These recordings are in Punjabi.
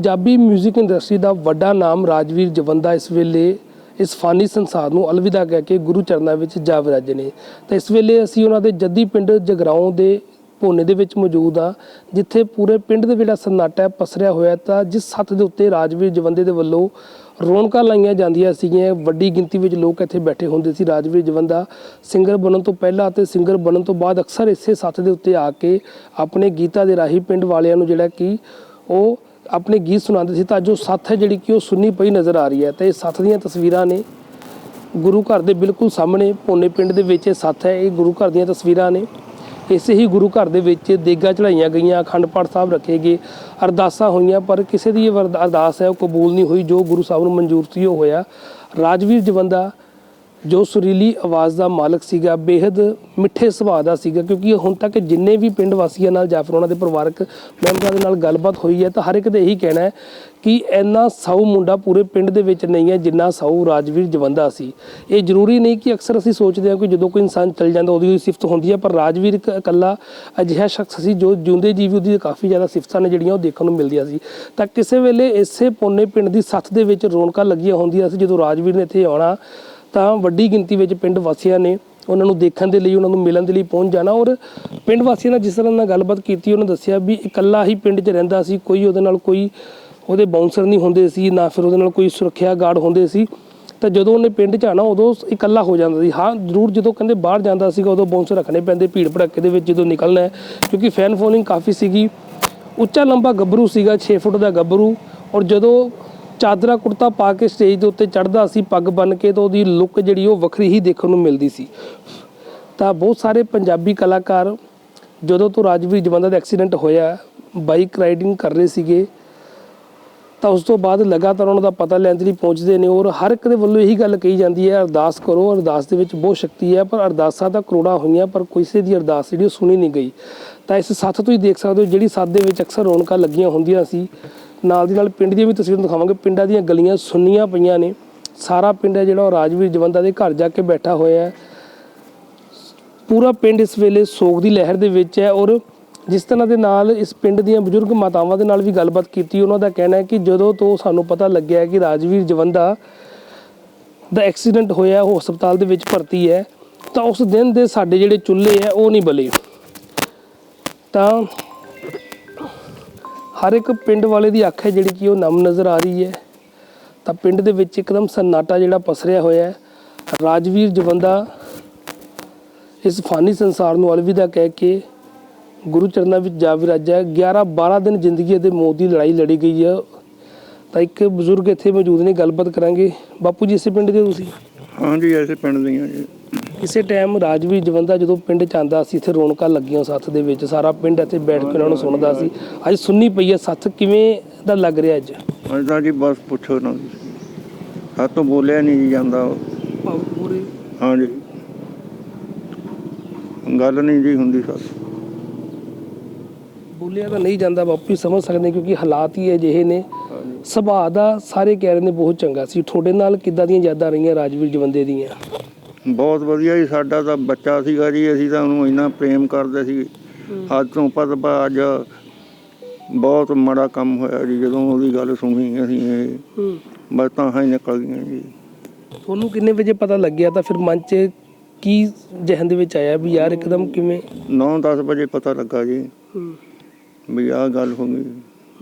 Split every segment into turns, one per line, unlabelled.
ਪੰਜਾਬੀ 뮤직 ਇੰਡਸਟਰੀ ਦਾ ਵੱਡਾ ਨਾਮ ਰਾਜਵੀਰ ਜਵੰਦਾ ਇਸ ਵੇਲੇ ਇਸ ਫਾਨੀ ਸੰਸਾਰ ਨੂੰ ਅਲਵਿਦਾ ਕਹਿ ਕੇ ਗੁਰੂ ਚਰਨਾਂ ਵਿੱਚ ਜਾ ਵਿਰਾਜੇ ਨੇ। ਤਾਂ ਇਸ ਵੇਲੇ ਅਸੀਂ ਉਹਨਾਂ ਦੇ ਜੱਦੀ ਪਿੰਡ ਜਗਰਾਉਂ ਦੇ ਭੋਨੇ ਦੇ ਵਿੱਚ ਮੌਜੂਦ ਆ ਜਿੱਥੇ ਪੂਰੇ ਪਿੰਡ ਦੇ ਜਿਹੜਾ ਸਨਾਟਾ ਪਸਰਿਆ ਹੋਇਆ ਤਾਂ ਜਿਸ ਸੱਤ ਦੇ ਉੱਤੇ ਰਾਜਵੀਰ ਜਵੰਦੇ ਦੇ ਵੱਲੋਂ ਰੌਣਕਾਂ ਲਾਈਆਂ ਜਾਂਦੀਆਂ ਸੀਗੀਆਂ। ਵੱਡੀ ਗਿਣਤੀ ਵਿੱਚ ਲੋਕ ਇੱਥੇ ਬੈਠੇ ਹੁੰਦੇ ਸੀ। ਰਾਜਵੀਰ ਜਵੰਦਾ ਸਿੰਗਰ ਬਣਨ ਤੋਂ ਪਹਿਲਾਂ ਅਤੇ ਸਿੰਗਰ ਬਣਨ ਤੋਂ ਬਾਅਦ ਅਕਸਰ ਇਸੇ ਸੱਤ ਦੇ ਉੱਤੇ ਆ ਕੇ ਆਪਣੇ ਗੀਤਾਂ ਦੇ ਰਾਹੀਂ ਪਿੰਡ ਵਾਲਿਆਂ ਨੂੰ ਜਿਹੜਾ ਕਿ ਉਹ ਆਪਣੇ ਗੀਤ ਸੁਣਾਉਂਦੇ ਸੀ ਤਾਂ ਜੋ ਸੱਥ ਹੈ ਜਿਹੜੀ ਕਿ ਉਹ ਸੁੰਨੀ ਪਈ ਨਜ਼ਰ ਆ ਰਹੀ ਹੈ। ਤੇ ਇਹ ਸੱਥ ਦੀਆਂ ਤਸਵੀਰਾਂ ਨੇ। ਗੁਰੂ ਘਰ ਦੇ ਬਿਲਕੁਲ ਸਾਹਮਣੇ ਪੋਨੇ ਪਿੰਡ ਦੇ ਵਿੱਚ ਇਹ ਸੱਥ ਹੈ। ਇਹ ਗੁਰੂ ਘਰ ਦੀਆਂ ਤਸਵੀਰਾਂ ਨੇ। ਇਸੇ ਹੀ ਗੁਰੂ ਘਰ ਦੇ ਵਿੱਚ ਦੇਗਾ ਚੜਾਈਆਂ ਗਈਆਂ, ਅਖੰਡ ਪਾਠ ਸਾਹਿਬ ਰੱਖੇ ਗਏ, ਅਰਦਾਸਾਂ ਹੋਈਆਂ, ਪਰ ਕਿਸੇ ਦੀ ਇਹ ਅਰਦਾਸ ਹੈ ਉਹ ਕਬੂਲ ਨਹੀਂ ਹੋਈ। ਜੋ ਗੁਰੂ ਸਾਹਿਬ ਨੂੰ ਮਨਜ਼ੂਰ ਸੀ ਉਹ ਹੋਇਆ। ਰਾਜਵੀਰ ਜਵੰਦਾ ਜੋ ਸੁਰੀਲੀ ਆਵਾਜ਼ ਦਾ ਮਾਲਕ ਸੀਗਾ ਬੇहद ਮਿੱਠੇ ਸੁਭਾਅ ਦਾ ਸੀਗਾ, ਕਿਉਂਕਿ ਹੁਣ ਤੱਕ ਜਿੰਨੇ ਵੀ ਪਿੰਡ ਵਾਸੀਆਂ ਨਾਲ ਜਾਂ ਫਿਰ ਉਹਨਾਂ ਦੇ ਪਰਿਵਾਰਕ ਮੈਂਬਰਾਂ ਦੇ ਨਾਲ ਗੱਲਬਾਤ ਹੋਈ ਹੈ, ਤਾਂ ਹਰ ਇੱਕ ਦਾ ਇਹੀ ਕਹਿਣਾ ਹੈ ਕਿ ਇੰਨਾ ਸਾਊ ਮੁੰਡਾ ਪੂਰੇ ਪਿੰਡ ਦੇ ਵਿੱਚ ਨਹੀਂ ਹੈ, ਜਿੰਨਾ ਸਾਊ ਰਾਜਵੀਰ ਜਵੰਦਾ ਸੀ। ਇਹ ਜ਼ਰੂਰੀ ਨਹੀਂ ਕਿ ਅਕਸਰ ਅਸੀਂ ਸੋਚਦੇ ਹਾਂ ਕਿ ਜਦੋਂ ਕੋਈ ਇਨਸਾਨ ਚਲ ਜਾਂਦਾ, ਉਹਦੀ ਸਿਫਤ ਹੁੰਦੀ ਹੈ, ਪਰ ਰਾਜਵੀਰ ਇੱਕ ਇਕੱਲਾ ਅਜਿਹਾ ਸ਼ਖਸ ਸੀ, ਜੋ ਜਿਉਂਦੇ ਜੀਵ ਉਹਦੀ ਕਾਫੀ ਜ਼ਿਆਦਾ ਸਿਫਤਾਂ ਨੇ ਜਿਹੜੀਆਂ ਉਹ ਦੇਖਣ ਨੂੰ ਮਿਲਦੀਆਂ ਸੀ। ਤਾਂ ਕਿਸੇ ਵੇਲੇ ਇਸੇ ਪੋਨੇ ਪਿੰਡ ਦੀ ਸੱਥ ਦੇ ਵਿੱਚ ਰੌਣਕਾਂ ਲੱਗੀਆਂ ਹੁੰਦੀਆਂ ਸੀ, ਜਦੋਂ ਰਾਜਵੀਰ ਨੇ ਇੱਥੇ ਆਉਣਾ ਤਾਂ ਵੱਡੀ ਗਿਣਤੀ ਵਿੱਚ ਪਿੰਡ ਵਾਸੀਆਂ ਨੇ ਉਹਨਾਂ ਨੂੰ ਦੇਖਣ ਦੇ ਲਈ, ਉਹਨਾਂ ਨੂੰ ਮਿਲਣ ਦੇ ਲਈ ਪਹੁੰਚ ਜਾਣਾ ਔਰ ਪਿੰਡ ਵਾਸੀਆਂ ਨਾਲ ਜਿਸ ਤਰ੍ਹਾਂ ਨਾਲ ਗੱਲਬਾਤ ਕੀਤੀ, ਉਹਨਾਂ ਦੱਸਿਆ ਵੀ ਇਕੱਲਾ ਹੀ ਪਿੰਡ 'ਚ ਰਹਿੰਦਾ ਸੀ, ਕੋਈ ਉਹਦੇ ਨਾਲ ਕੋਈ ਉਹਦੇ ਬਾਉਂਸਰ ਨਹੀਂ ਹੁੰਦੇ ਸੀ, ਨਾ ਫਿਰ ਉਹਦੇ ਨਾਲ ਕੋਈ ਸੁਰੱਖਿਆ ਗਾਰਡ ਹੁੰਦੇ ਸੀ। ਤਾਂ ਜਦੋਂ ਉਹਨੇ ਪਿੰਡ 'ਚ ਆਣਾ ਉਦੋਂ ਇਕੱਲਾ ਹੋ ਜਾਂਦਾ ਸੀ। ਹਾਂ, ਜ਼ਰੂਰ ਜਦੋਂ ਕਹਿੰਦੇ ਬਾਹਰ ਜਾਂਦਾ ਸੀਗਾ, ਉਦੋਂ ਬਾਉਂਸਰ ਰੱਖਣੇ ਪੈਂਦੇ ਭੀੜ ਭੜੱਕੇ ਦੇ ਵਿੱਚ ਜਦੋਂ ਨਿਕਲਣਾ ਕਿਉਂਕਿ ਫੈਨ ਫੋਲੋਇੰਗ ਕਾਫੀ ਸੀਗੀ। ਉੱਚਾ ਲੰਬਾ ਗੱਭਰੂ ਸੀਗਾ 6 ਫੁੱਟ ਦਾ ਗੱਭਰੂ ਔਰ ਜਦੋਂ ਚਾਦਰਾ ਕੁੜਤਾ ਪਾ ਕੇ ਸਟੇਜ ਦੇ ਉੱਤੇ ਚੜ੍ਹਦਾ ਸੀ, ਪੱਗ ਬੰਨ ਕੇ ਤਾਂ ਉਹਦੀ ਲੁੱਕ ਜਿਹੜੀ ਉਹ ਵੱਖਰੀ ਹੀ ਦੇਖਣ ਨੂੰ ਮਿਲਦੀ ਸੀ। ਤਾਂ ਬਹੁਤ ਸਾਰੇ ਪੰਜਾਬੀ ਕਲਾਕਾਰ ਜਦੋਂ ਤੋਂ ਰਾਜਵੀਰ ਜਵੰਦਾ ਦਾ ਐਕਸੀਡੈਂਟ ਹੋਇਆ ਬਾਈਕ ਰਾਈਡਿੰਗ ਕਰ ਰਹੇ ਸੀਗੇ, ਤਾਂ ਉਸ ਤੋਂ ਬਾਅਦ ਲਗਾਤਾਰ ਉਹਨਾਂ ਦਾ ਪਤਾ ਲੈਣ ਦੇ ਲਈ ਪਹੁੰਚਦੇ ਨੇ ਔਰ ਹਰ ਇੱਕ ਦੇ ਵੱਲੋਂ ਇਹੀ ਗੱਲ ਕਹੀ ਜਾਂਦੀ ਹੈ, ਅਰਦਾਸ ਕਰੋ, ਅਰਦਾਸ ਦੇ ਵਿੱਚ ਬਹੁਤ ਸ਼ਕਤੀ ਹੈ, ਪਰ ਅਰਦਾਸਾਂ ਤਾਂ ਕਰੋੜਾਂ ਹੋਈਆਂ, ਪਰ ਕਿਸੇ ਦੀ ਅਰਦਾਸ ਜਿਹੜੀ ਉਹ ਸੁਣੀ ਨਹੀਂ ਗਈ। ਤਾਂ ਇਸ ਸੱਥ ਤੋਂ ਹੀ ਦੇਖ ਸਕਦੇ ਹੋ, ਜਿਹੜੀ ਸੱਥ ਦੇ ਵਿੱਚ ਅਕਸਰ ਰੌਣਕਾਂ ਲੱਗੀਆਂ ਹੁੰਦੀਆਂ ਸੀ ਨਾਲ ਦੀ ਨਾਲ ਪਿੰਡ ਦੀਆਂ ਵੀ ਤਸਵੀਰਾਂ ਦਿਖਾਵਾਂਗੇ। ਪਿੰਡਾਂ ਦੀਆਂ ਗਲੀਆਂ ਸੁੰਨੀਆਂ ਪਈਆਂ ਨੇ। ਸਾਰਾ ਪਿੰਡ ਹੈ ਜਿਹੜਾ ਉਹ ਰਾਜਵੀਰ ਜਵੰਦਾ ਦੇ ਘਰ ਜਾ ਕੇ ਬੈਠਾ ਹੋਇਆ ਹੈ। ਪੂਰਾ ਪਿੰਡ ਇਸ ਵੇਲੇ ਸੋਗ ਦੀ ਲਹਿਰ ਦੇ ਵਿੱਚ ਹੈ ਔਰ ਜਿਸ ਤਰ੍ਹਾਂ ਦੇ ਨਾਲ ਇਸ ਪਿੰਡ ਦੀਆਂ ਬਜ਼ੁਰਗ ਮਾਤਾਵਾਂ ਦੇ ਨਾਲ ਵੀ ਗੱਲਬਾਤ ਕੀਤੀ, ਉਹਨਾਂ ਦਾ ਕਹਿਣਾ ਹੈ ਕਿ ਜਦੋਂ ਤੋਂ ਸਾਨੂੰ ਪਤਾ ਲੱਗਿਆ ਕਿ ਰਾਜਵੀਰ ਜਵੰਦਾ ਦਾ ਐਕਸੀਡੈਂਟ ਹੋਇਆ, ਉਹ ਹਸਪਤਾਲ ਦੇ ਵਿੱਚ ਭਰਤੀ ਹੈ, ਤਾਂ ਉਸ ਦਿਨ ਦੇ ਸਾਡੇ ਜਿਹੜੇ ਚੁੱਲ੍ਹੇ ਹੈ, ਉਹ ਨਹੀਂ ਬਲੇ। ਤਾਂ ਹਰ ਇੱਕ ਪਿੰਡ ਵਾਲੇ ਦੀ ਅੱਖ ਹੈ ਜਿਹੜੀ ਕਿ ਉਹ ਨਮ ਨਜ਼ਰ ਆ ਰਹੀ ਹੈ। ਤਾਂ ਪਿੰਡ ਦੇ ਵਿੱਚ ਇੱਕਦਮ ਸન્ਨਾਟਾ ਜਿਹੜਾ ਪਸਰਿਆ ਹੋਇਆ ਹੈ। ਰਾਜਵੀਰ ਜਵੰਦਾ ਇਸ ਫਾਨੀ ਸੰਸਾਰ ਨੂੰ ਅਲਵਿਦਾ ਕਹਿ ਕੇ ਗੁਰੂ ਚਰਨਾਂ ਵਿੱਚ ਜਾ ਵਿਰਾਜਿਆ ਹੈ। 11 12 ਦਿਨ ਜ਼ਿੰਦਗੀ ਦੇ ਮੌਤ ਦੀ ਲੜਾਈ ਲੜੀ ਗਈ ਹੈ। ਤਾਂ ਇੱਕ ਬਜ਼ੁਰਗ ਇੱਥੇ ਮੌਜੂਦ ਨੇ, ਗੱਲਬਾਤ ਕਰਾਂਗੇ। ਬਾਪੂ ਜੀ, ਇਸੇ ਪਿੰਡ ਦੇ ਤੁਸੀਂ?
ਹਾਂਜੀ ਐਸੇ ਪਿੰਡ ਦੀਆਂ ਜੀ।
ਕਿਸੇ ਟਾਈਮ ਰਾਜਵੀਰ ਜਵੰਦਾ ਜਦੋਂ ਪਿੰਡ ਚ ਆਂਦਾ ਸੀ ਇੱਥੇ ਰੌਣਕਾਂ ਲੱਗੀਆਂ ਸੱਥ ਦੇ ਵਿੱਚ ਸਾਰਾ ਪਿੰਡ ਇੱਥੇ ਬੈਠ ਕੇ ਉਹਨਾਂ ਨੂੰ ਸੁਣਦਾ ਸੀ। ਅੱਜ ਸੁੰਨੀ ਪਈ ਹੈ ਸੱਥ ਕਿਵੇਂ ਦਾ ਲੱਗ ਰਿਹਾ ਅੱਜ?
ਅੱਜ ਤਾਂ ਜੀ ਬਸ ਪੁੱਛੋ ਨਾ। ਸਾਤੋਂ ਬੋਲਿਆ ਨਹੀਂ ਜੀ ਜਾਂਦਾ
ਪੂਰੇ।
ਹਾਂਜੀ। ਗੱਲ ਨਹੀਂ ਜੀ ਹੁੰਦੀ ਸੱਤ
ਬੋਲਿਆ ਤਾਂ ਨਹੀਂ ਜਾਂਦਾ ਬਾਪੂ ਜੀ ਸਮਝ ਸਕਦੇ ਕਿਉਂਕਿ ਹਾਲਾਤ ਹੀ ਅਜਿਹੇ ਨੇ। ਸੁਭਾਅ ਦਾ ਸਾਰੇ ਕਹਿ ਰਹੇ ਨੇ ਬਹੁਤ ਚੰਗਾ ਸੀ। ਤੁਹਾਡੇ ਨਾਲ ਕਿੱਦਾਂ ਦੀਆਂ ਯਾਦਾਂ ਰਹੀਆਂ ਰਾਜਵੀਰ ਜਵੰਦੇ ਦੀਆਂ?
ਬਹੁਤ ਵਧੀਆ ਜੀ ਸਾਡਾ ਤਾਂ ਬੱਚਾ ਸੀਗਾ ਜੀ ਅਸੀਂ ਤਾਂ ਉਹਨੂੰ ਇੰਨਾ ਪ੍ਰੇਮ ਕਰਦੇ ਸੀ। ਅੱਜ ਤੋਂ ਪਤਾ ਅੱਜ ਬਹੁਤ ਮਾੜਾ ਕੰਮ ਹੋਇਆ ਜੀ ਜਦੋਂ ਉਹਦੀ ਗੱਲ ਸੁਣੀ ਅਸੀਂ ਇਹ ਬਸ ਤਾਂ ਹੀ ਨਿਕਲ ਗਈਆਂ ਜੀ।
ਤੁਹਾਨੂੰ ਕਿੰਨੇ ਵਜੇ ਪਤਾ ਲੱਗਿਆ ਤਾਂ ਫਿਰ ਮਨ 'ਚ ਕੀ ਜਹਨ ਦੇ ਵਿੱਚ ਆਇਆ ਵੀ ਯਾਰ ਇੱਕਦਮ ਕਿਵੇਂ?
9-10 ਵਜੇ ਪਤਾ ਲੱਗਾ ਜੀ
ਹੂੰ।
ਵੀ ਆਹ ਗੱਲ ਹੋ ਗਈ।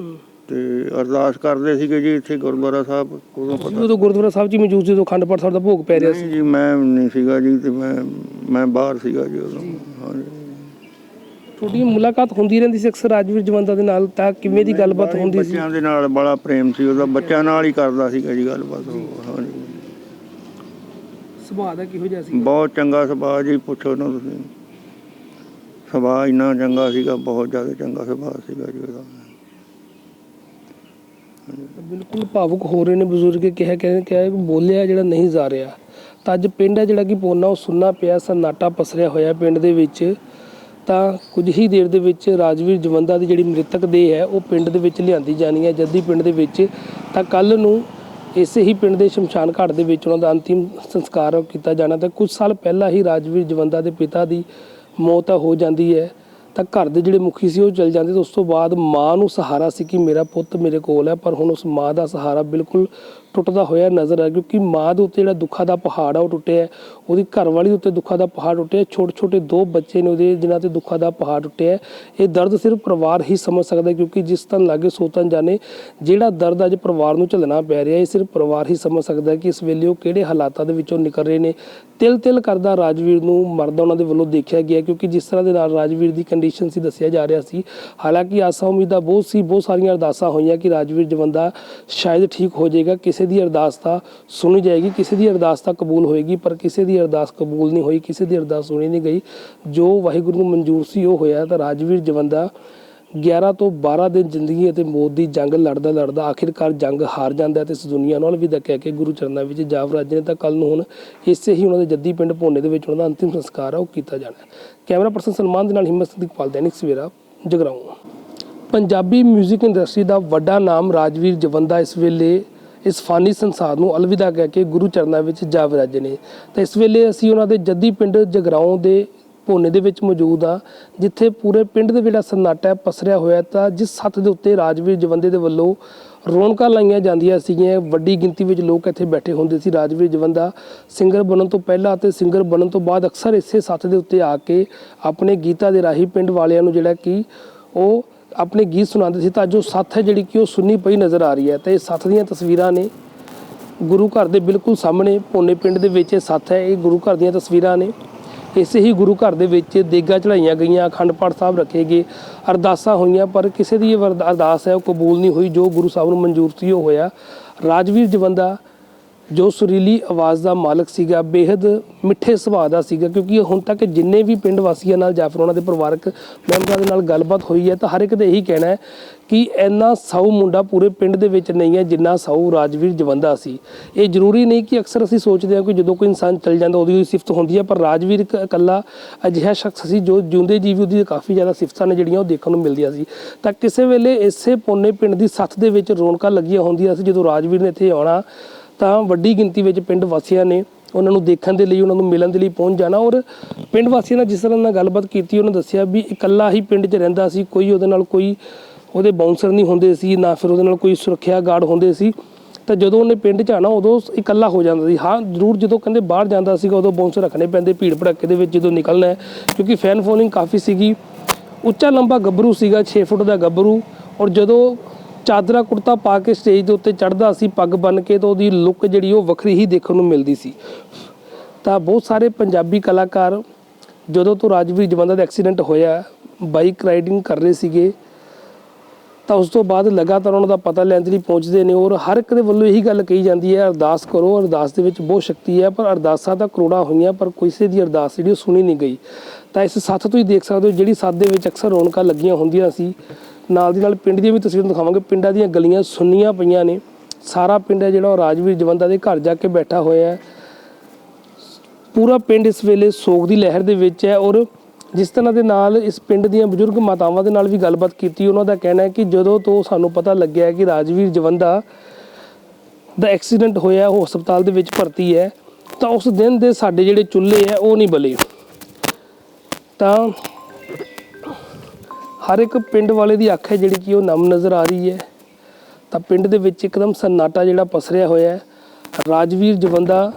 ਹੂੰ।
ਤੇ ਅਰਦਾਸ ਕਰਦੇ ਸੀਗੇ ਜੀ ਇੱਥੇ ਗੁਰਦੁਆਰਾ ਸਾਹਿਬ ਉਦੋਂ ਪਤਾ
ਉਦੋਂ ਗੁਰਦੁਆਰਾ ਸਾਹਿਬ ਹੀ ਮੌਜੂਦ ਸੀ ਉਦੋਂ ਅਖੰਡ ਪਾਠ ਸਾਹਿਬ ਦਾ ਭੋਗ ਪੈ ਰਿਹਾ ਸੀ।
ਨਹੀਂ ਜੀ ਮੈਂ ਨਹੀਂ ਸੀਗਾ ਜੀ ਤੇ ਮੈਂ ਮੈਂ ਬਾਹਰ ਸੀਗਾ ਜੀ ਉਦੋਂ। ਹਾਂਜੀ।
ਤੁਹਾਡੀ ਮੁਲਾਕਾਤ ਹੁੰਦੀ ਰਹਿੰਦੀ ਸੀ ਅਕਸਰ ਰਾਜਵੀਰ ਜਵੰਦਾ ਦੇ ਨਾਲ ਤਾਂ ਕਿਵੇਂ ਦੀ ਗੱਲਬਾਤ ਹੁੰਦੀ ਸੀ?
ਬੱਚਿਆਂ ਦੇ ਨਾਲ ਬੜਾ ਪ੍ਰੇਮ ਸੀ ਉਹਦਾ ਬੱਚਿਆਂ ਨਾਲ ਹੀ ਕਰਦਾ ਸੀਗਾ ਜੀ ਗੱਲਬਾਤ ਉਹ, ਹਾਂਜੀ।
ਸੁਭਾਅ ਦਾ ਕਿਹੋ ਜਿਹਾ ਸੀ
ਬਹੁਤ ਚੰਗਾ ਸੁਭਾਅ ਜੀ ਪੁੱਛੋ ਨਾ ਤੁਸੀਂ। ਸੁਭਾਅ ਇੰਨਾ ਚੰਗਾ ਸੀਗਾ ਬਹੁਤ ਜ਼ਿਆਦਾ ਚੰਗਾ ਸੁਭਾਅ ਸੀਗਾ ਜੀ ਉਹਦਾ।
ਬਿਲਕੁਲ ਭਾਵੁਕ ਹੋ ਰਹੇ ਨੇ ਬਜ਼ੁਰਗ, ਕਿਹਾ ਕਹਿੰਦੇ ਕਿ ਬੋਲਿਆ ਜਿਹੜਾ ਨਹੀਂ ਜਾ ਰਿਹਾ। ਤਾਂ ਅੱਜ ਪਿੰਡ ਹੈ ਜਿਹੜਾ ਕਿ ਪੋਨਾ, ਉਹ ਸੁੰਨਾ ਪਿਆ, ਸਨਾਟਾ ਪਸਰਿਆ ਹੋਇਆ ਪਿੰਡ ਦੇ ਵਿੱਚ। ਤਾਂ ਕੁਝ ਹੀ ਦੇਰ ਦੇ ਵਿੱਚ ਰਾਜਵੀਰ ਜਵੰਦਾ ਦੀ ਜਿਹੜੀ ਮ੍ਰਿਤਕ ਦੇਹ ਹੈ, ਉਹ ਪਿੰਡ ਦੇ ਵਿੱਚ ਲਿਆਂਦੀ ਜਾਣੀ ਹੈ। ਜੱਦੀ ਪਿੰਡ ਦੇ ਵਿੱਚ ਤਾਂ ਕੱਲ ਨੂੰ ਇਸੇ ਹੀ ਪਿੰਡ ਦੇ ਸ਼ਮਸ਼ਾਨ ਘਾਟ ਦੇ ਵਿੱਚ ਉਹਨਾਂ ਦਾ ਅੰਤਿਮ ਸੰਸਕਾਰ ਕੀਤਾ ਜਾਣਾ। ਤਾਂ ਕੁਝ ਸਾਲ ਪਹਿਲਾਂ ਹੀ ਰਾਜਵੀਰ ਜਵੰਦਾ ਦੇ ਪਿਤਾ ਦੀ ਮੌਤ ਹੋ ਜਾਂਦੀ ਹੈ। ਤਾਂ ਘਰ ਦੇ ਜਿਹੜੇ ਮੁਖੀ ਸੀ, ਉਹ ਚਲ ਜਾਂਦੇ ਤੇ ਉਸ ਤੋਂ ਬਾਅਦ ਮਾਂ ਨੂੰ ਸਹਾਰਾ ਸੀ ਕਿ ਮੇਰਾ ਪੁੱਤ ਮੇਰੇ ਕੋਲ ਹੈ, ਪਰ ਹੁਣ ਉਸ ਮਾਂ ਦਾ ਸਹਾਰਾ ਬਿਲਕੁਲ ਟੁੱਟਦਾ ਹੋਇਆ ਨਜ਼ਰ ਆ, ਕਿਉਂਕਿ ਮਾਂ ਦੇ ਉੱਤੇ ਜਿਹੜਾ ਦੁੱਖਾਂ ਦਾ ਪਹਾੜ ਆ, ਉਹ ਟੁੱਟਿਆ ਉਹਦੀ ਘਰ ਵਾਲੀ ਉੱਤੇ ਦੁੱਖਾਂ ਦਾ ਪਹਾੜ ਟੁੱਟਿਆ ਛੋਟੇ ਛੋਟੇ ਦੋ ਬੱਚੇ ਨੇ ਉਹਦੇ ਜਿਨ੍ਹਾਂ ਤੇ ਦੁੱਖਾਂ ਦਾ ਪਹਾੜ ਟੁੱਟਿਆ ਇਹ ਦਰਦ ਸਿਰਫ ਪਰਿਵਾਰ ਹੀ ਸਮਝ ਸਕਦਾ ਕਿਉਂਕਿ ਜਿਸ ਤਨ ਲਾਗੇ ਸੋਤਨ ਜਾਣੇ, ਜਿਹੜਾ ਦਰਦ ਅੱਜ ਪਰਿਵਾਰ ਨੂੰ ਝੱਲਣਾ ਪੈ ਰਿਹਾ ਇਹ ਸਿਰਫ ਪਰਿਵਾਰ ਹੀ ਸਮਝ ਸਕਦਾ ਕਿ ਇਸ ਵੇਲੇ ਉਹ ਕਿਹੜੇ ਹਾਲਾਤਾਂ ਦੇ ਵਿੱਚੋਂ ਨਿਕਲ ਰਹੇ ਨੇ। ਤਿਲ ਤਿਲ ਕਰਦਾ ਰਾਜਵੀਰ ਨੂੰ ਮਰਦਾ ਉਹਨਾਂ ਦੇ ਵੱਲੋਂ ਦੇਖਿਆ ਗਿਆ ਕਿਉਂਕਿ ਜਿਸ ਤਰ੍ਹਾਂ ਦੇ ਨਾਲ ਰਾਜਵੀਰ ਦੀ ਕੰਡੀਸ਼ਨ ਸੀ, ਦੱਸਿਆ ਜਾ ਰਿਹਾ ਸੀ। ਹਾਲਾਂਕਿ ਆਸਾਂ ਉਮੀਦਾਂ ਬਹੁਤ ਸੀ, ਬਹੁਤ ਸਾਰੀਆਂ ਅਰਦਾਸਾਂ ਹੋਈਆਂ ਕਿ ਰਾਜਵੀਰ ਜਵੰਦਾ ਸ਼ਾਇਦ ਠੀਕ ਹੋ ਜਾਏਗਾ, ਕਿਸ ਕਿਸੇ ਦੀ ਅਰਦਾਸ ਤਾਂ ਸੁਣੀ ਜਾਏਗੀ, ਕਿਸੇ ਦੀ ਅਰਦਾਸ ਤਾਂ ਕਬੂਲ ਹੋਏਗੀ, ਪਰ ਕਿਸੇ ਦੀ ਅਰਦਾਸ ਕਬੂਲ ਨਹੀਂ ਹੋਈ, ਕਿਸੇ ਦੀ ਅਰਦਾਸ ਸੁਣੀ ਨਹੀਂ ਗਈ। ਜੋ ਵਾਹਿਗੁਰੂ ਨੂੰ ਮਨਜ਼ੂਰ ਸੀ ਉਹ ਹੋਇਆ, ਤਾਂ ਰਾਜਵੀਰ ਜਵੰਦਾ 11 ਤੋਂ 12 ਦਿਨ ਜ਼ਿੰਦਗੀ ਅਤੇ ਮੌਤ ਦੀ ਜੰਗ ਲੜਦਾ ਲੜਦਾ ਆਖਿਰਕਾਰ ਜੰਗ ਹਾਰ ਜਾਂਦਾ ਹੈ ਤੇ ਇਸ ਦੁਨੀਆ ਨਾਲ ਵਿਦਾ ਕਹਿ ਕੇ ਗੁਰੂ ਚਰਨਾਂ ਵਿੱਚ ਜਾਵਰਾਜ ਨੇ। ਤਾਂ ਕੱਲ ਨੂੰ ਹੁਣ ਇਸੇ ਹੀ ਉਹਨਾਂ ਦੇ ਜੱਦੀ ਪਿੰਡ ਭੋਨੇ ਦੇ ਵਿੱਚ ਉਹਨਾਂ ਦਾ ਅੰਤਿਮ ਸੰਸਕਾਰ ਆ, ਉਹ ਕੀਤਾ ਜਾਣਾ ਕੈਮਰਾ ਪਰਸਨ ਸਲਮਾਨ ਦੇ ਨਾਲ ਹਿੰਮਤ ਸਿੰਘ ਸਦੀਕਪਾਲ ਦੈਨਿਕ ਸਵੇਰਾ, ਜਗਰਾਉਂ। ਪੰਜਾਬੀ 뮤직 ਇੰਡਸਟਰੀ ਦਾ ਵੱਡਾ ਨਾਮ ਰਾਜਵੀਰ ਜਵੰਦਾ ਇਸ ਵੇਲੇ ਇਸ ਫਾਨੀ ਸੰਸਾਰ ਨੂੰ ਅਲਵਿਦਾ ਕਹਿ ਕੇ ਗੁਰੂ ਚਰਨਾਂ ਵਿੱਚ ਜਾ ਵਿਰਾਜੇ ਨੇ। ਤਾਂ ਇਸ ਵੇਲੇ ਅਸੀਂ ਉਹਨਾਂ ਦੇ ਜੱਦੀ ਪਿੰਡ ਜਗਰਾਉਂ ਦੇ ਭੋਨੇ ਦੇ ਵਿੱਚ ਮੌਜੂਦ ਆ ਜਿੱਥੇ ਪੂਰੇ ਪਿੰਡ ਦੇ ਜਿਹੜਾ ਸਨਾਟਾ ਪਸਰਿਆ ਹੋਇਆ ਤਾਂ ਜਿਸ ਸੱਥ ਦੇ ਉੱਤੇ ਰਾਜਵੀਰ ਜਵੰਦੇ ਦੇ ਵੱਲੋਂ ਰੌਣਕਾਂ ਲਾਈਆਂ ਜਾਂਦੀਆਂ ਸੀਗੀਆਂ, ਵੱਡੀ ਗਿਣਤੀ ਵਿੱਚ ਲੋਕ ਇੱਥੇ ਬੈਠੇ ਹੁੰਦੇ ਸੀ ਰਾਜਵੀਰ ਜਵੰਦਾ। ਸਿੰਗਰ ਬਣਨ ਤੋਂ ਪਹਿਲਾਂ ਅਤੇ ਸਿੰਗਰ ਬਣਨ ਤੋਂ ਬਾਅਦ ਅਕਸਰ ਇਸੇ ਸੱਥ ਦੇ ਉੱਤੇ ਆ ਕੇ ਆਪਣੇ ਗੀਤਾਂ ਦੇ ਰਾਹੀਂ ਪਿੰਡ ਵਾਲਿਆਂ ਨੂੰ ਜਿਹੜਾ ਕਿ ਉਹ ਆਪਣੇ ਗੀਤ ਸੁਣਾਉਂਦੇ ਸੀ ਤਾਂ ਜੋ ਸੱਥ ਹੈ ਜਿਹੜੀ ਕਿ ਉਹ ਸੁੰਨੀ ਪਈ ਨਜ਼ਰ ਆ ਰਹੀ ਹੈ। ਤਾਂ ਇਹ ਸੱਥ ਦੀਆਂ ਤਸਵੀਰਾਂ ਨੇ। ਗੁਰੂ ਘਰ ਦੇ ਬਿਲਕੁਲ ਸਾਹਮਣੇ ਪੋਨੇ ਪਿੰਡ ਦੇ ਵਿੱਚ ਇਹ ਸੱਥ ਹੈ। ਇਹ ਗੁਰੂ ਘਰ ਦੀਆਂ ਤਸਵੀਰਾਂ ਨੇ। ਇਸੇ ਹੀ ਗੁਰੂ ਘਰ ਦੇ ਵਿੱਚ ਦੇਗਾ ਚੜਾਈਆਂ ਗਈਆਂ, ਅਖੰਡ ਪਾਠ ਸਾਹਿਬ ਰੱਖੇ ਗਏ, ਅਰਦਾਸਾਂ ਹੋਈਆਂ, ਪਰ ਕਿਸੇ ਦੀ ਇਹ ਅਰਦਾਸ ਹੈ ਉਹ ਕਬੂਲ ਨਹੀਂ ਹੋਈ। ਜੋ ਗੁਰੂ ਸਾਹਿਬ ਨੂੰ ਮਨਜ਼ੂਰ ਸੀ ਉਹ ਹੋਇਆ। ਰਾਜਵੀਰ ਜਵੰਦਾ ਜੋ ਸੁਰੀਲੀ ਆਵਾਜ਼ ਦਾ ਮਾਲਕ ਸੀਗਾ ਬੇहद ਮਿੱਠੇ ਸੁਭਾਅ ਦਾ ਸੀਗਾ, ਕਿਉਂਕਿ ਹੁਣ ਤੱਕ ਜਿੰਨੇ ਵੀ ਪਿੰਡ ਵਾਸੀਆਂ ਨਾਲ ਜਾਂ ਫਿਰ ਉਹਨਾਂ ਦੇ ਪਰਿਵਾਰਕ ਮੈਂਬਰਾਂ ਦੇ ਨਾਲ ਗੱਲਬਾਤ ਹੋਈ ਹੈ, ਤਾਂ ਹਰ ਇੱਕ ਦਾ ਇਹੀ ਕਹਿਣਾ ਹੈ ਕਿ ਇੰਨਾ ਸਾਊ ਮੁੰਡਾ ਪੂਰੇ ਪਿੰਡ ਦੇ ਵਿੱਚ ਨਹੀਂ ਹੈ, ਜਿੰਨਾ ਸਾਊ ਰਾਜਵੀਰ ਜਵੰਦਾ ਸੀ। ਇਹ ਜ਼ਰੂਰੀ ਨਹੀਂ ਕਿ ਅਕਸਰ ਅਸੀਂ ਸੋਚਦੇ ਹਾਂ ਕਿ ਜਦੋਂ ਕੋਈ ਇਨਸਾਨ ਚਲ ਜਾਂਦਾ, ਉਹਦੀ ਸਿਫਤ ਹੁੰਦੀ ਹੈ, ਪਰ ਰਾਜਵੀਰ ਇੱਕ ਇਕੱਲਾ ਅਜਿਹਾ ਸ਼ਖਸ ਸੀ, ਜੋ ਜਿਉਂਦੇ ਜੀਵ ਉਹਦੀ ਕਾਫੀ ਜ਼ਿਆਦਾ ਸਿਫਤਾਂ ਨੇ ਜਿਹੜੀਆਂ ਉਹ ਦੇਖਣ ਨੂੰ ਮਿਲਦੀਆਂ ਸੀ। ਤਾਂ ਕਿਸੇ ਵੇਲੇ ਇਸੇ ਪੋਨੇ ਪਿੰਡ ਦੀ ਸੱਥ ਦੇ ਵਿੱਚ ਰੌਣਕਾਂ ਲੱਗੀਆਂ ਹੁੰਦੀਆਂ ਸੀ, ਜਦੋਂ ਰਾਜਵੀਰ ਨੇ ਇੱਥੇ ਆਉਣਾ ਤਾਂ ਵੱਡੀ ਗਿਣਤੀ ਵਿੱਚ ਪਿੰਡ ਵਾਸੀਆਂ ਨੇ ਉਹਨਾਂ ਨੂੰ ਦੇਖਣ ਦੇ ਲਈ, ਉਹਨਾਂ ਨੂੰ ਮਿਲਣ ਦੇ ਲਈ ਪਹੁੰਚ ਜਾਣਾ ਔਰ ਪਿੰਡ ਵਾਸੀਆਂ ਨਾਲ ਜਿਸ ਤਰ੍ਹਾਂ ਨਾਲ ਗੱਲਬਾਤ ਕੀਤੀ, ਉਹਨਾਂ ਦੱਸਿਆ ਵੀ ਇਕੱਲਾ ਹੀ ਪਿੰਡ 'ਚ ਰਹਿੰਦਾ ਸੀ, ਕੋਈ ਉਹਦੇ ਨਾਲ ਕੋਈ ਉਹਦੇ ਬਾਉਂਸਰ ਨਹੀਂ ਹੁੰਦੇ ਸੀ, ਨਾ ਫਿਰ ਉਹਦੇ ਨਾਲ ਕੋਈ ਸੁਰੱਖਿਆ ਗਾਰਡ ਹੁੰਦੇ ਸੀ। ਤਾਂ ਜਦੋਂ ਉਹਨੇ ਪਿੰਡ 'ਚ ਆਣਾ ਉਦੋਂ ਇਕੱਲਾ ਹੋ ਜਾਂਦਾ ਸੀ। ਹਾਂ, ਜ਼ਰੂਰ ਜਦੋਂ ਕਹਿੰਦੇ ਬਾਹਰ ਜਾਂਦਾ ਸੀਗਾ, ਉਦੋਂ ਬਾਉਂਸਰ ਰੱਖਣੇ ਪੈਂਦੇ ਭੀੜ ਭੜੱਕੇ ਦੇ ਵਿੱਚ ਜਦੋਂ ਨਿਕਲਣਾ ਕਿਉਂਕਿ ਫੈਨ ਫੋਲੋਇੰਗ ਕਾਫੀ ਸੀਗੀ। ਉੱਚਾ ਲੰਬਾ ਗੱਭਰੂ ਸੀਗਾ 6 ਫੁੱਟ ਦਾ ਗੱਭਰੂ ਔਰ ਜਦੋਂ ਚਾਦਰਾ ਕੁੜਤਾ ਪਾ ਕੇ ਸਟੇਜ ਦੇ ਉੱਤੇ ਚੜ੍ਹਦਾ ਸੀ, ਪੱਗ ਬੰਨ ਕੇ ਤਾਂ ਉਹਦੀ ਲੁੱਕ ਜਿਹੜੀ ਉਹ ਵੱਖਰੀ ਹੀ ਦੇਖਣ ਨੂੰ ਮਿਲਦੀ ਸੀ। ਤਾਂ ਬਹੁਤ ਸਾਰੇ ਪੰਜਾਬੀ ਕਲਾਕਾਰ ਜਦੋਂ ਤੋਂ ਰਾਜਵੀਰ ਜਵੰਦਾ ਦਾ ਐਕਸੀਡੈਂਟ ਹੋਇਆ ਬਾਈਕ ਰਾਈਡਿੰਗ ਕਰ ਰਹੇ ਸੀਗੇ, ਤਾਂ ਉਸ ਤੋਂ ਬਾਅਦ ਲਗਾਤਾਰ ਉਹਨਾਂ ਦਾ ਪਤਾ ਲੈਣ ਦੇ ਲਈ ਪਹੁੰਚਦੇ ਨੇ ਔਰ ਹਰ ਇੱਕ ਦੇ ਵੱਲੋਂ ਇਹੀ ਗੱਲ ਕਹੀ ਜਾਂਦੀ ਹੈ, ਅਰਦਾਸ ਕਰੋ, ਅਰਦਾਸ ਦੇ ਵਿੱਚ ਬਹੁਤ ਸ਼ਕਤੀ ਹੈ, ਪਰ ਅਰਦਾਸਾਂ ਤਾਂ ਕਰੋੜਾਂ ਹੋਈਆਂ, ਪਰ ਕਿਸੇ ਦੀ ਅਰਦਾਸ ਜਿਹੜੀ ਉਹ ਸੁਣੀ ਨਹੀਂ ਗਈ। ਤਾਂ ਇਸ ਸੱਥ ਤੋਂ ਹੀ ਦੇਖ ਸਕਦੇ ਹੋ, ਜਿਹੜੀ ਸੱਥ ਦੇ ਵਿੱਚ ਅਕਸਰ ਰੌਣਕਾਂ ਲੱਗੀਆਂ ਹੁੰਦੀਆਂ ਸੀ ਨਾਲ ਦੀ ਨਾਲ ਪਿੰਡ ਦੀਆਂ ਵੀ ਤਸਵੀਰਾਂ ਦਿਖਾਵਾਂਗੇ। ਪਿੰਡਾਂ ਦੀਆਂ ਗਲੀਆਂ ਸੁੰਨੀਆਂ ਪਈਆਂ ਨੇ। ਸਾਰਾ ਪਿੰਡ ਹੈ ਜਿਹੜਾ ਉਹ ਰਾਜਵੀਰ ਜਵੰਦਾ ਦੇ ਘਰ ਜਾ ਕੇ ਬੈਠਾ ਹੋਇਆ ਹੈ। ਪੂਰਾ ਪਿੰਡ ਇਸ ਵੇਲੇ ਸੋਗ ਦੀ ਲਹਿਰ ਦੇ ਵਿੱਚ ਹੈ ਔਰ ਜਿਸ ਤਰ੍ਹਾਂ ਦੇ ਨਾਲ ਇਸ ਪਿੰਡ ਦੀਆਂ ਬਜ਼ੁਰਗ ਮਾਤਾਵਾਂ ਦੇ ਨਾਲ ਵੀ ਗੱਲਬਾਤ ਕੀਤੀ, ਉਹਨਾਂ ਦਾ ਕਹਿਣਾ ਹੈ ਕਿ ਜਦੋਂ ਤੋਂ ਸਾਨੂੰ ਪਤਾ ਲੱਗਿਆ ਕਿ ਰਾਜਵੀਰ ਜਵੰਦਾ ਦਾ ਐਕਸੀਡੈਂਟ ਹੋਇਆ, ਉਹ ਹਸਪਤਾਲ ਦੇ ਵਿੱਚ ਭਰਤੀ ਹੈ, ਤਾਂ ਉਸ ਦਿਨ ਦੇ ਸਾਡੇ ਜਿਹੜੇ ਚੁੱਲ੍ਹੇ ਹੈ, ਉਹ ਨਹੀਂ ਬਲੇ। ਤਾਂ ਹਰ ਇੱਕ ਪਿੰਡ ਵਾਲੇ ਦੀ ਅੱਖ ਹੈ ਜਿਹੜੀ ਕਿ ਉਹ ਨਮ ਨਜ਼ਰ ਆ ਰਹੀ ਹੈ। ਤਾਂ ਪਿੰਡ ਦੇ ਵਿੱਚ ਇੱਕਦਮ ਸਨਾਟਾ ਜਿਹੜਾ ਪਸਰਿਆ ਹੋਇਆ ਹੈ। ਰਾਜਵੀਰ ਜਵੰਦਾ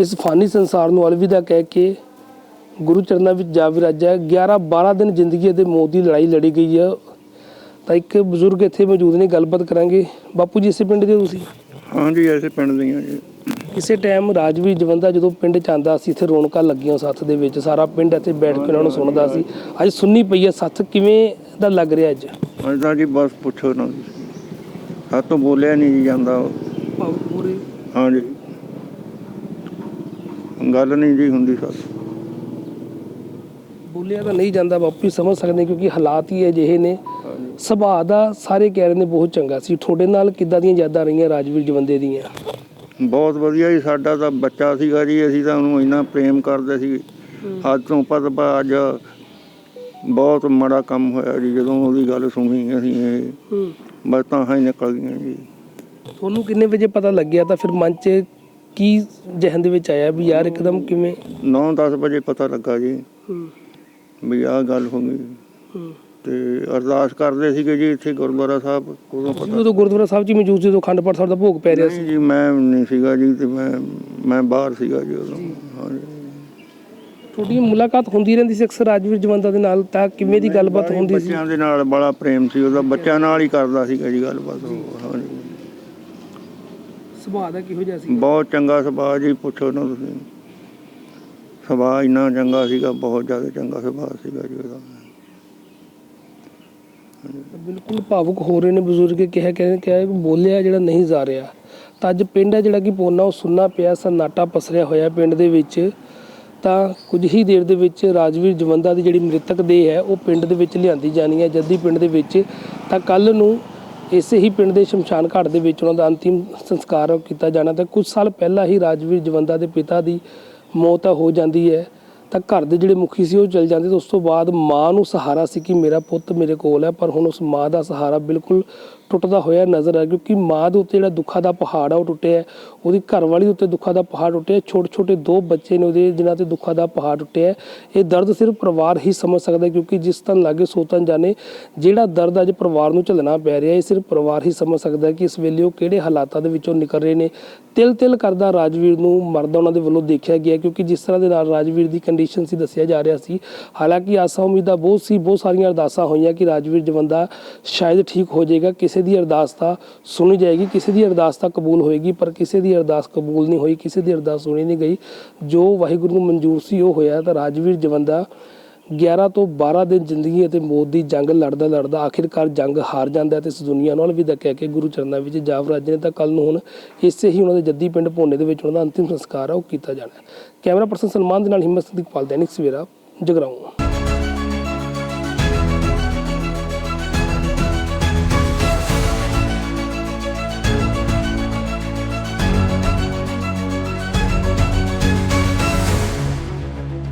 ਇਸ ਫਾਨੀ ਸੰਸਾਰ ਨੂੰ ਅਲਵਿਦਾ ਕਹਿ ਕੇ ਗੁਰੂ ਚਰਨਾਂ ਵਿੱਚ ਜਾ ਵਿਰਾਜਿਆ 11 12 ਦਿਨ ਜ਼ਿੰਦਗੀ ਅਤੇ ਮੌਤ ਦੀ ਲੜਾਈ ਲੜੀ ਗਈ ਹੈ। ਤਾਂ ਇੱਕ ਬਜ਼ੁਰਗ ਇੱਥੇ ਮੌਜੂਦ ਨੇ, ਗੱਲਬਾਤ ਕਰਾਂਗੇ। ਬਾਪੂ ਜੀ, ਇਸੇ ਪਿੰਡ ਦੇ ਹੋ ਤੁਸੀਂ?
ਹਾਂਜੀ ਐਸੇ ਪਿੰਡ ਦੀਆਂ ਜੀ।
ਕਿਸੇ ਟਾਈਮ ਰਾਜਵੀਰ ਜਵੰਦਾ ਜਦੋਂ ਪਿੰਡ ਚ ਆਂਦਾ ਸੀ ਇੱਥੇ ਰੌਣਕਾਂ ਲੱਗੀਆਂ ਸੱਥ ਦੇ ਵਿੱਚ ਸਾਰਾ ਪਿੰਡ ਇੱਥੇ ਬੈਠ ਕੇ ਉਹਨਾਂ ਨੂੰ ਸੁਣਦਾ ਸੀ। ਅੱਜ ਸੁੰਨੀ ਪਈ ਹੈ ਸੱਥ ਕਿਵੇਂ ਦਾ ਲੱਗ ਰਿਹਾ ਅੱਜ?
ਅੱਜ ਤਾਂ ਜੀ ਬਸ ਪੁੱਛੋ ਨਾ। ਸਾਤੋਂ ਬੋਲਿਆ ਨਹੀਂ ਜੀ ਜਾਂਦਾ
ਪੂਰੇ।
ਹਾਂਜੀ। ਗੱਲ ਨਹੀਂ ਜੀ ਹੁੰਦੀ ਸੱਸ
ਬੋਲਿਆ ਤਾਂ ਨਹੀਂ ਜਾਂਦਾ ਬਾਪੂ ਜੀ ਸਮਝ ਸਕਦੇ ਕਿਉਂਕਿ ਹਾਲਾਤ ਹੀ ਅਜਿਹੇ ਨੇ। ਸੁਭਾਅ ਦਾ ਸਾਰੇ ਕਹਿ ਰਹੇ ਨੇ ਬਹੁਤ ਚੰਗਾ ਸੀ। ਤੁਹਾਡੇ ਨਾਲ ਕਿੱਦਾਂ ਦੀਆਂ ਯਾਦਾਂ ਰਹੀਆਂ ਰਾਜਵੀਰ ਜਵੰਦੇ ਦੀਆਂ?
ਬਹੁਤ ਵਧੀਆ ਜੀ ਸਾਡਾ ਤਾਂ ਬੱਚਾ ਸੀਗਾ ਜੀ ਅਸੀਂ ਤਾਂ ਉਹਨੂੰ ਇੰਨਾ ਪ੍ਰੇਮ ਕਰਦੇ ਸੀ। ਅੱਜ ਤੋਂ ਪਤ ਅੱਜ ਬਹੁਤ ਮਾੜਾ ਕੰਮ ਹੋਇਆ ਜੀ ਜਦੋਂ ਉਹਦੀ ਗੱਲ ਸੁਣੀ ਅਸੀਂ ਇਹ ਬਸ ਤਾਂ ਹੀ ਨਿਕਲ ਗਈਆਂ ਜੀ।
ਤੁਹਾਨੂੰ ਕਿੰਨੇ ਵਜੇ ਪਤਾ ਲੱਗਿਆ? ਤਾਂ ਫਿਰ ਮਨ 'ਚ ਕੀ ਜ਼ਿਹਨ ਦੇ ਵਿੱਚ ਆਇਆ ਵੀ ਯਾਰ ਇੱਕਦਮ ਕਿਵੇਂ?
9-10 ਵਜੇ ਪਤਾ ਲੱਗਾ ਜੀ ਵੀ ਆਹ ਗੱਲ ਹੋ ਗਈ।
ਹੂੰ।
ਤੇ ਅਰਦਾਸ ਕਰਦੇ ਸੀਗੇ ਜੀ ਇੱਥੇ ਗੁਰਦੁਆਰਾ ਸਾਹਿਬ ਉਦੋਂ ਪਤਾ
ਉਦੋਂ ਗੁਰਦੁਆਰਾ ਸਾਹਿਬ ਹੀ ਮੌਜੂਦ ਸੀ ਜਦੋਂ ਅਖੰਡ ਪਾਠ ਸਾਹਿਬ ਦਾ ਭੋਗ ਪੈ ਰਿਹਾ ਸੀ?
ਨਹੀਂ ਜੀ ਮੈਂ ਨਹੀਂ ਸੀਗਾ ਜੀ ਤੇ ਮੈਂ ਮੈਂ ਬਾਹਰ ਸੀਗਾ ਜੀ ਉਦੋਂ। ਹਾਂਜੀ।
ਤੁਹਾਡੀ ਮੁਲਾਕਾਤ ਹੁੰਦੀ ਰਹਿੰਦੀ ਸੀ ਅਕਸਰ ਰਾਜਵੀਰ ਜਵੰਦਾ ਦੇ ਨਾਲ ਤਾਂ ਕਿਵੇਂ ਦੀ ਗੱਲਬਾਤ ਹੁੰਦੀ ਸੀ?
ਬੱਚਿਆਂ ਦੇ ਨਾਲ ਬੜਾ ਪ੍ਰੇਮ ਸੀ ਉਹਦਾ ਬੱਚਿਆਂ ਨਾਲ ਹੀ ਕਰਦਾ ਸੀਗਾ ਜੀ ਗੱਲਬਾਤ ਉਹ, ਹਾਂਜੀ।
ਸੁਭਾਅ ਦਾ ਕਿਹੋ ਜਿਹਾ ਸੀ
ਬਹੁਤ ਚੰਗਾ ਸੁਭਾਅ ਜੀ ਪੁੱਛੋ ਨਾ ਤੁਸੀਂ। ਸੁਭਾਅ ਇੰਨਾ ਚੰਗਾ ਸੀਗਾ ਬਹੁਤ ਜ਼ਿਆਦਾ ਚੰਗਾ ਸੁਭਾਅ ਸੀਗਾ ਜੀ ਉਹਦਾ।
ਬਿਲਕੁਲ ਭਾਵੁਕ ਹੋ ਰਹੇ ਨੇ ਬਜ਼ੁਰਗ, ਕਿਹਾ ਕਹਿੰਦੇ ਕਿ ਬੋਲਿਆ ਜਿਹੜਾ ਨਹੀਂ ਜਾ ਰਿਹਾ। ਤਾਂ ਅੱਜ ਪਿੰਡ ਹੈ ਜਿਹੜਾ ਕਿ ਪੋਨਾ, ਉਹ ਸੁੰਨਾ ਪਿਆ, ਸਨਾਟਾ ਪਸਰਿਆ ਹੋਇਆ ਪਿੰਡ ਦੇ ਵਿੱਚ। ਤਾਂ ਕੁਝ ਹੀ ਦੇਰ ਦੇ ਵਿੱਚ ਰਾਜਵੀਰ ਜਵੰਦਾ ਦੀ ਜਿਹੜੀ ਮ੍ਰਿਤਕ ਦੇਹ ਹੈ, ਉਹ ਪਿੰਡ ਦੇ ਵਿੱਚ ਲਿਆਂਦੀ ਜਾਣੀ ਹੈ। ਜੱਦੀ ਪਿੰਡ ਦੇ ਵਿੱਚ ਤਾਂ ਕੱਲ ਨੂੰ ਇਸੇ ਹੀ ਪਿੰਡ ਦੇ ਸ਼ਮਸ਼ਾਨ ਘਾਟ ਦੇ ਵਿੱਚ ਉਹਨਾਂ ਦਾ ਅੰਤਿਮ ਸੰਸਕਾਰ ਕੀਤਾ ਜਾਣਾ। ਤਾਂ ਕੁਝ ਸਾਲ ਪਹਿਲਾਂ ਹੀ ਰਾਜਵੀਰ ਜਵੰਦਾ ਦੇ ਪਿਤਾ ਦੀ ਮੌਤ ਹੋ ਜਾਂਦੀ ਹੈ। ਤਾਂ ਘਰ ਦੇ ਜਿਹੜੇ ਮੁਖੀ ਸੀ, ਉਹ ਚਲ ਜਾਂਦੇ ਤੇ ਉਸ ਤੋਂ ਬਾਅਦ ਮਾਂ ਨੂੰ ਸਹਾਰਾ ਸੀ ਕਿ ਮੇਰਾ ਪੁੱਤ ਮੇਰੇ ਕੋਲ ਹੈ, ਪਰ ਹੁਣ ਉਸ ਮਾਂ ਦਾ ਸਹਾਰਾ ਬਿਲਕੁਲ ਟੁੱਟਦਾ ਹੋਇਆ ਨਜ਼ਰ ਆ ਕਿਉਂਕਿ ਮਾਂ ਦੇ ਉੱਤੇ ਜਿਹੜਾ ਦੁੱਖਾਂ ਦਾ ਪਹਾੜ ਆ, ਉਹ ਟੁੱਟਿਆ ਉਹਦੀ ਘਰਵਾਲੀ ਦੇ ਉੱਤੇ ਦੁੱਖਾਂ ਦਾ ਪਹਾੜ ਟੁੱਟਿਆ ਛੋਟੇ ਛੋਟੇ ਦੋ ਬੱਚੇ ਨੇ ਉਹਦੇ ਜਿਨ੍ਹਾਂ ਤੇ ਦੁੱਖਾਂ ਦਾ ਪਹਾੜ ਟੁੱਟਿਆ ਇਹ ਦਰਦ ਸਿਰਫ ਪਰਿਵਾਰ ਹੀ ਸਮਝ ਸਕਦਾ ਕਿਉਂਕਿ ਜਿਸ ਤਨ ਲਾਗੇ ਸੋਤਨ ਜਾਣੇ, ਜਿਹੜਾ ਦਰਦ ਅੱਜ ਪਰਿਵਾਰ ਨੂੰ ਝੱਲਣਾ ਪੈ ਰਿਹਾ ਇਹ ਸਿਰਫ ਪਰਿਵਾਰ ਹੀ ਸਮਝ ਸਕਦਾ ਕਿ ਇਸ ਵੇਲੇ ਉਹ ਕਿਹੜੇ ਹਾਲਾਤਾਂ ਦੇ ਵਿੱਚੋਂ ਨਿਕਲ ਰਹੇ ਨੇ। ਤਿਲ ਤਿਲ ਕਰਦਾ ਰਾਜਵੀਰ ਨੂੰ ਮਰਦਾ ਉਹਨਾਂ ਦੇ ਵੱਲੋਂ ਦੇਖਿਆ ਗਿਆ ਕਿਉਂਕਿ ਜਿਸ ਤਰ੍ਹਾਂ ਦੇ ਨਾਲ ਰਾਜਵੀਰ ਦੀ ਕੰਡੀਸ਼ਨ ਸੀ, ਦੱਸਿਆ ਜਾ ਰਿਹਾ ਸੀ। ਹਾਲਾਂਕਿ ਆਸਾਂ ਉਮੀਦਾਂ ਬਹੁਤ ਸੀ, ਬਹੁਤ ਸਾਰੀਆਂ ਅਰਦਾਸਾਂ ਹੋਈਆਂ ਕਿ ਰਾਜਵੀਰ ਜਵੰਦਾ ਸ਼ਾਇਦ ਠੀਕ ਹੋ ਜਾਏਗਾ। ਕਿਸੇ ਦੀ ਅਰਦਾਸ ਤਾਂ ਸੁਣੀ ਜਾਏਗੀ, ਕਿਸੇ ਦੀ ਅਰਦਾਸ ਤਾਂ ਕਬੂਲ ਹੋਏਗੀ, ਪਰ ਕਿਸੇ ਦੀ ਅਰਦਾਸ ਕਬੂਲ ਨਹੀਂ ਹੋਈ, ਕਿਸੇ ਦੀ ਅਰਦਾਸ ਸੁਣੀ ਨਹੀਂ ਗਈ। ਜੋ ਵਾਹਿਗੁਰੂ ਨੂੰ ਮਨਜ਼ੂਰ ਸੀ, ਉਹ ਹੋਇਆ ਤਾਂ ਰਾਜਵੀਰ ਜਵੰਦਾ 11 ਤੋਂ 12 ਦਿਨ ਜ਼ਿੰਦਗੀ ਅਤੇ ਮੌਤ ਦੀ ਜੰਗ ਲੜਦਾ ਲੜਦਾ ਆਖਿਰਕਾਰ ਜੰਗ ਹਾਰ ਜਾਂਦਾ ਹੈ ਤੇ ਇਸ ਦੁਨੀਆ ਨਾਲ ਵੀ ਕਹਿ ਕੇ ਗੁਰੂ ਚਰਨਾਂ ਵਿੱਚ ਜਾਵਰਾਜ ਨੇ ਤਾਂ ਕੱਲ ਨੂੰ ਹੁਣ ਇਸੇ ਹੀ ਉਹਨਾਂ ਦੇ ਜੱਦੀ ਪਿੰਡ ਭੋਨੇ ਦੇ ਵਿੱਚ ਉਹਨਾਂ ਦਾ ਅੰਤਿਮ ਸੰਸਕਾਰ ਆ, ਉਹ ਕੀਤਾ ਜਾਣਾ ਕੈਮਰਾ ਪਰਸਨ ਸਲਮਾਨ ਦੇ ਨਾਲ ਹਿੰਮਤ ਸਿੰਘ ਪਾਲ, ਦੈਨਿਕ ਸਵੇਰਾ, ਜਗਰਾਉਂ।